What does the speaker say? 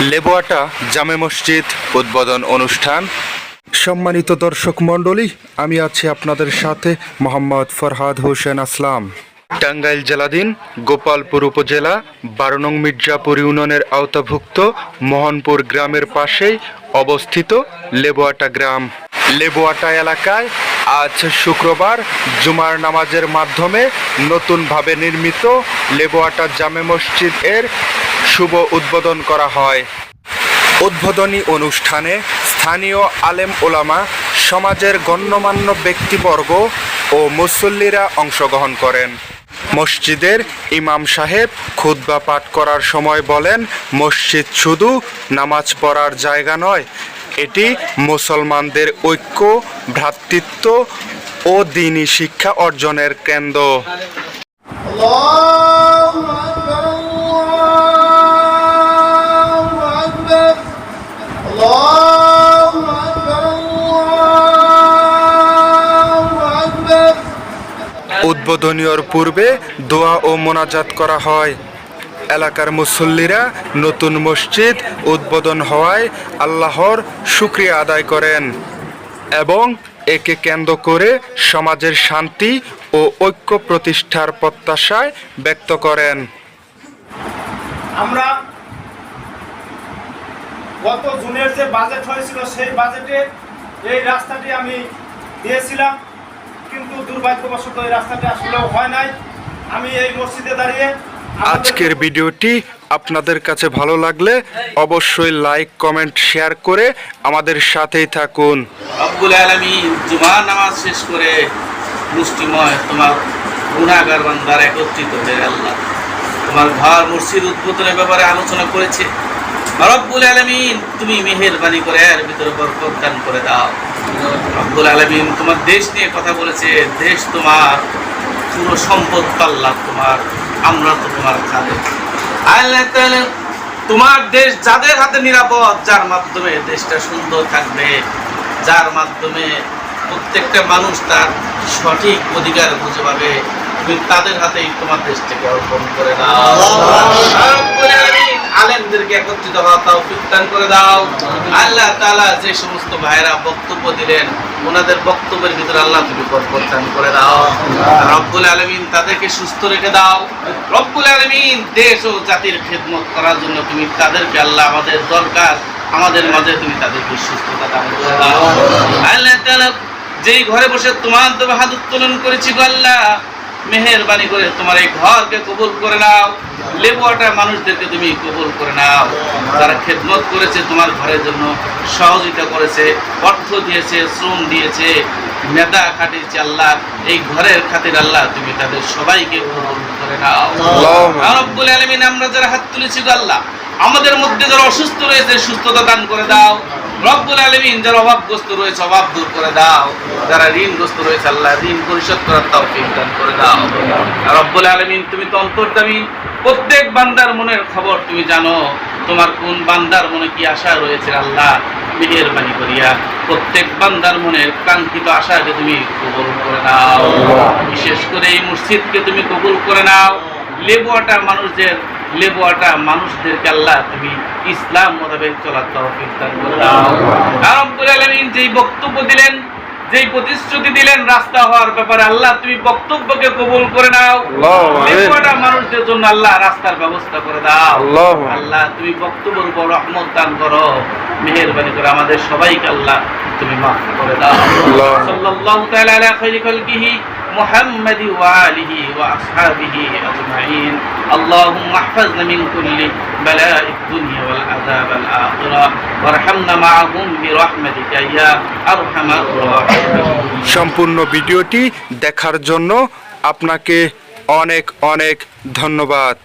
লেবোয়াটা জামে মসজিদ উদ্বোধন অনুষ্ঠান। সম্মানিত দর্শক মণ্ডলী আমি আছি আপনাদের সাথে মোহাম্মদ ফরহাদ হোসেন আসলাম। টাঙ্গাইল জেলাধীন গোপালপুর উপজেলা বারো নং মির্জাপুর ইউনিয়নের আওতাভুক্ত মোহনপুর গ্রামের পাশেই অবস্থিত লেবোয়াটা গ্রাম। লেবোয়াটা এলাকায় আজ শুক্রবার জুমার নামাজের মাধ্যমে নতুনভাবে নির্মিত লেবোয়াটা জামে মসজিদ এর শুভ উদ্বোধন করা হয়। উদ্বোধনী অনুষ্ঠানে স্থানীয় আলেম ওলামা, সমাজের গণ্যমান্য ব্যক্তিবর্গ ও মুসল্লিরা অংশগ্রহণ করেন। মসজিদের ইমাম সাহেব খুতবা পাঠ করার সময় বলেন, মসজিদ শুধু নামাজ পড়ার জায়গা নয়, এটি মুসলমানদের ঐক্য, ভ্রাতৃত্ব ও দিনী শিক্ষা অর্জনের কেন্দ্র। উদ্বোধনীয়র পূর্বে দোয়া ও মোনাজাত করা হয়। এলাকার মুসল্লিরা নতুন মসজিদ উদ্বোধন হওয়ায় আল্লাহর শুক্রিয়া আদায় করেন এবং একে কেন্দ্র করে সমাজের শান্তি ও ঐক্য প্রতিষ্ঠার প্রত্যাশায় ব্যক্ত করেন। আমরা গত জুনের যে বাজেট হয়েছিল, সেই বাজেটে এই রাস্তাটি আমি দিয়েছিলাম। কিন্তু দুর্ভাগ্যবশত এই রাস্তাটি আসলেও হয় নাই। আমি এই মসজিদে দাঁড়িয়ে আজকের ভিডিওটি আপনাদের কাছে ভালো লাগলে অবশ্যই লাইক কমেন্ট শেয়ার করে আমাদের সাথেই থাকুন। রব্বুল আলমিন জুমার নামাজ শেষ করে মুষ্টিময় তোমার গুণাগার বান্দার একত্রিত হয়ে আল্লাহ তোমার ঘর মসজিদ উদ্বোধনের ব্যাপারে আলোচনা করেছে। রব্বুল আলমিন তুমি মেহেরবানি করে এর ভিতরে বরকত দান করে দাও। রব্বুল আলমিন তোমার দেশ নিয়ে কথা বলেছে দেশ তোমার পুরো সম্পদ পাল্লা তোমার আমরা তো তোমার আল্লাহ তাআলা তোমার দেশ যাদের হাতে নিরাপদ যার মাধ্যমে দেশটা সুন্দর থাকবে যার মাধ্যমে প্রত্যেকটা মানুষ তার সঠিক অধিকার খুঁজে পাবে তুমি তাদের হাতেই তোমার দেশটাকে অর্পণ করে আলামিন, আলেমদেরকে একত্রিত হওয়া তাও দান করে দাও। আল্লাহ তাআলা যে সমস্ত ভাইরা বক্তব্য দিলেন, ওনাদের বক্তব্যের ভিতরে আল্লাহ তুমি বরকত করে দাও। রব্বুল আলমিন তাদেরকে সুস্থ রেখে দাও। রব্বুল আলমিন দেশ ও জাতির খেদমত করার জন্য তুমি তাদেরকে আল্লাহ আমাদের দরকার, আমাদের মাঝে তুমি তাদেরকে সুস্থতা দান করে দাও। আল্লাহ তাআলা যেই ঘরে বসে তোমার দেবে হাত উত্তোলন করেছি আল্লাহ মেহেরবানি করে তোমার এই ঘরকে কবুল করে নাও। লেবুয়াটা মানুষদেরকে তুমি কবুল করে নাও। যারা খেদমত করেছে তোমার ঘরের জন্য সহযোগিতা করেছে অর্থ দিয়েছে শ্রম দিয়েছে নেতা খাটিয়েছে আল্লাহ এই ঘরের খাতির আল্লাহ তুমি তাদের সবাইকে কবুল করে নাও। রব্বুল আলামিন আমরা যারা হাত তুলেছি আল্লাহ আমাদের মধ্যে যারা অসুস্থ রয়েছে সুস্থতা দান করে দাও। রব্বুল আলামিন যারা অভাবগ্রস্ত রয়েছে, অভাব দূর করে দাও। যারা ঋণগ্রস্ত রয়েছে, আল্লাহ ঋণ পরিশোধ করার তৌফিক দান করে দাও। রব্বুল আলামিন, তুমি তো অন্তর্যামী প্রত্যেক বান্দার মনের খবর তুমি জানো। তোমার কোন বান্দার মনে কি আশা রয়েছে, আল্লাহ মেহেরবানি করিয়া প্রত্যেক বান্দার মনের কাঙ্ক্ষিত আশাকে তুমি কবুল করে নাও। বিশেষ করে এই মসজিদকে তুমি কবুল করে নাও। লেবুয়াটা মানুষদের লেবুয়াটা মানুষদেরকে আল্লাহ তুমি ইসলাম মোতাবেক চলার তহফিক দান কারণ আলমিন যেই বক্তব্য দিলেন যেই প্রতিশ্রুতি দিলেন রাস্তা হওয়ার ব্যাপারে আল্লাহ তুমি বক্তব্যকে কবুল করে নাও। লেবুয়াটা মানুষদের জন্য আল্লাহ রাস্তার ব্যবস্থা করে দাও। আল্লাহ তুমি বক্তব্যের উপর রহমত দান করো। মেহরবানি করে আমাদের সবাইকে আল্লাহ তুমি মাফ করে দাও। সাল্লাল্লাহু তাআলা আলা খাইরি খালকিহি মুহাম্মাদি ওয়া আলিহি ওয়া আসহাবিহি আজমাইন। اللهم احفظنا من كل بلاء الدنيا والعذاب الآخرة وارحمنا معهم برحمتك يا أرحم الراحمين সম্পূর্ণ ভিডিওটি দেখার জন্য আপনাকে অনেক অনেক ধন্যবাদ